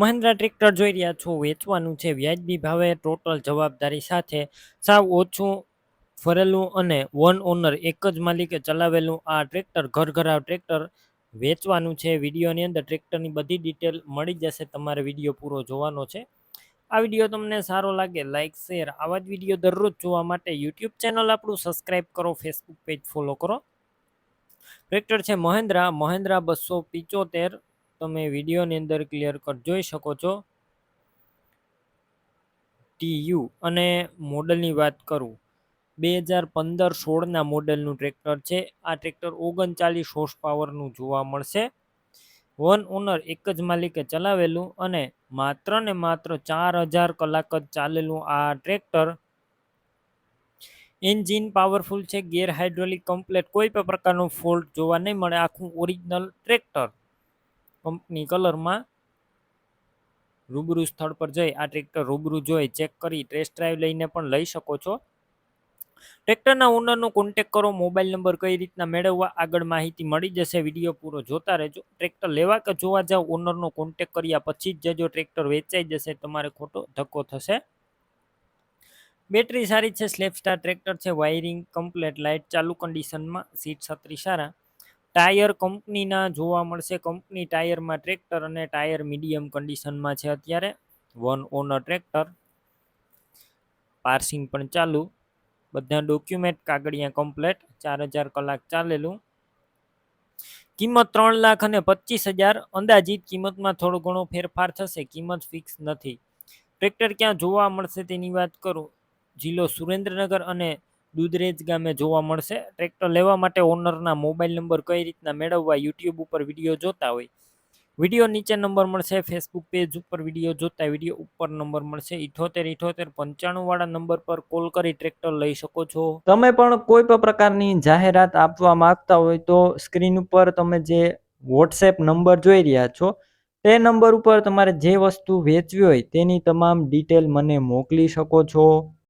Mahindra tractor જોઈ રહ્યા છો, વેચવાનું છે. વ્યાજબી ભાવે ટોટલ જવાબદારી સાથે સાવ ઓછું ફરેલું અને વન ઓનર એક જ માલિકે ચલાવેલું આ ટ્રેક્ટર ઘર ઘરાવ ટ્રેક્ટર વેચવાનું છે. વિડીયોની અંદર ટ્રેક્ટરની બધી ડિટેલ મળી જશે, તમારે વીડિયો પૂરો જોવાનો છે. આ વીડિયો તમને સારો લાગે લાઇક શેર, આવા જ વીડિયો દરરોજ જોવા માટે યુટ્યુબ ચેનલ આપણું સબસ્ક્રાઇબ કરો, ફેસબુક પેજ ફોલો કરો. ટ્રેક્ટર છે મહેન્દ્રા મહેન્દ્રા બસો પિચોતેર તમે વિડીયોની અંદર ક્લિયર કટ જોઈ શકો છો. ટીયુ અને મોડલની વાત કરું. બે હજાર પંદર સોળના મોડલનું ટ્રેક્ટર છે. આ ટ્રેક્ટર ઓગણચાલીસ હોર્સ પાવરનું જોવા મળશે. વન ઓનર એક જ માલિકે ચલાવેલું અને માત્ર ને માત્ર ચાર હજાર કલાક જ ચાલેલું આ ટ્રેક્ટર. એન્જિન પાવરફુલ છે. ગેર હાઇડ્રોલિક કમ્પ્લેટ કોઈ પણ પ્રકારનો ફોલ્ટ જોવા નહીં મળે. આખું ઓરિજિનલ ટ્રેક્ટર. કંપની કલરમાં રૂબરૂ સ્થળ પર જઈ આ ટ્રેક્ટર રૂબરૂ જોઈ ચેક કરી ટેસ્ટ ડ્રાઈવ લઈને પણ લઈ શકો છો. ટ્રેક્ટરના ઓનરનો કોન્ટેક કરો મોબાઈલ નંબર કઈ રીતના મેળવવા, આગળ માહિતી મળી જશે વીડિયો પૂરો જોતા રહેજો. ટ્રેક્ટર લેવા કે જોવા જાવ ઓનરનો કોન્ટેક કર્યા પછી જ જજો ટ્રેક્ટર વેચાઈ જશે, તમારે ખોટો ધક્કો થશે. બેટરી સારી છે સ્લેપ સ્ટાર ટ્રેક્ટર છે વાયરિંગ કમ્પ્લેટ લાઇટ ચાલુ કન્ડિશનમાં સીટ છત્રી સારા. ટાયર કંપનીના જોવા મળશે. કંપની ટાયરમાં ટ્રેક્ટર અને ટાયર મીડિયમ કન્ડિશનમાં છે અત્યારે. One honour tractor. પાર્સિંગ પણ ચાલુ. બધા ડોક્યુમેન્ટ કાગળિયા કમ્પ્લેટ. ચાર હજાર કલાક ચાલેલું. કિંમત ત્રણ લાખ અને પચીસ હજાર. અંદાજિત કિંમતમાં થોડો ઘણો ફેરફાર થશે. કિંમત ફિક્સ નથી. ટ્રેક્ટર ક્યાં જોવા મળશે તેની વાત કરું. જિલ્લો સુરેન્દ્રનગર અને દુધરેજ ગામે જોવા મળશે. ટ્રેક્ટર લેવા માટે ઓનરના મોબાઈલ નંબર કઈ રીતના મેળવવા યુટ્યુબ ઉપર વીડિયો જોતા હોય? વીડિયો નીચે નંબર મળશે, ફેસબુક પેજ ઉપર વીડિયો જોતા વીડિયો ઉપર નંબર મળશે. ઇઠોતેર ઇઠોતેર, પંચાણું વાળા નંબર પર કોલ કરી ટ્રેક્ટર લઈ શકો છો. તમે પણ કોઈ પણ પ્રકારની જાહેરાત આપવા માંગતા હોય તો સ્ક્રીન ઉપર તમે જે વોટ્સએપ નંબર જોઈ રહ્યા છો, તે નંબર ઉપર તમારે જે વસ્તુ વેચવી હોય તેની તમામ ડિટેલ મને મોકલી શકો છો.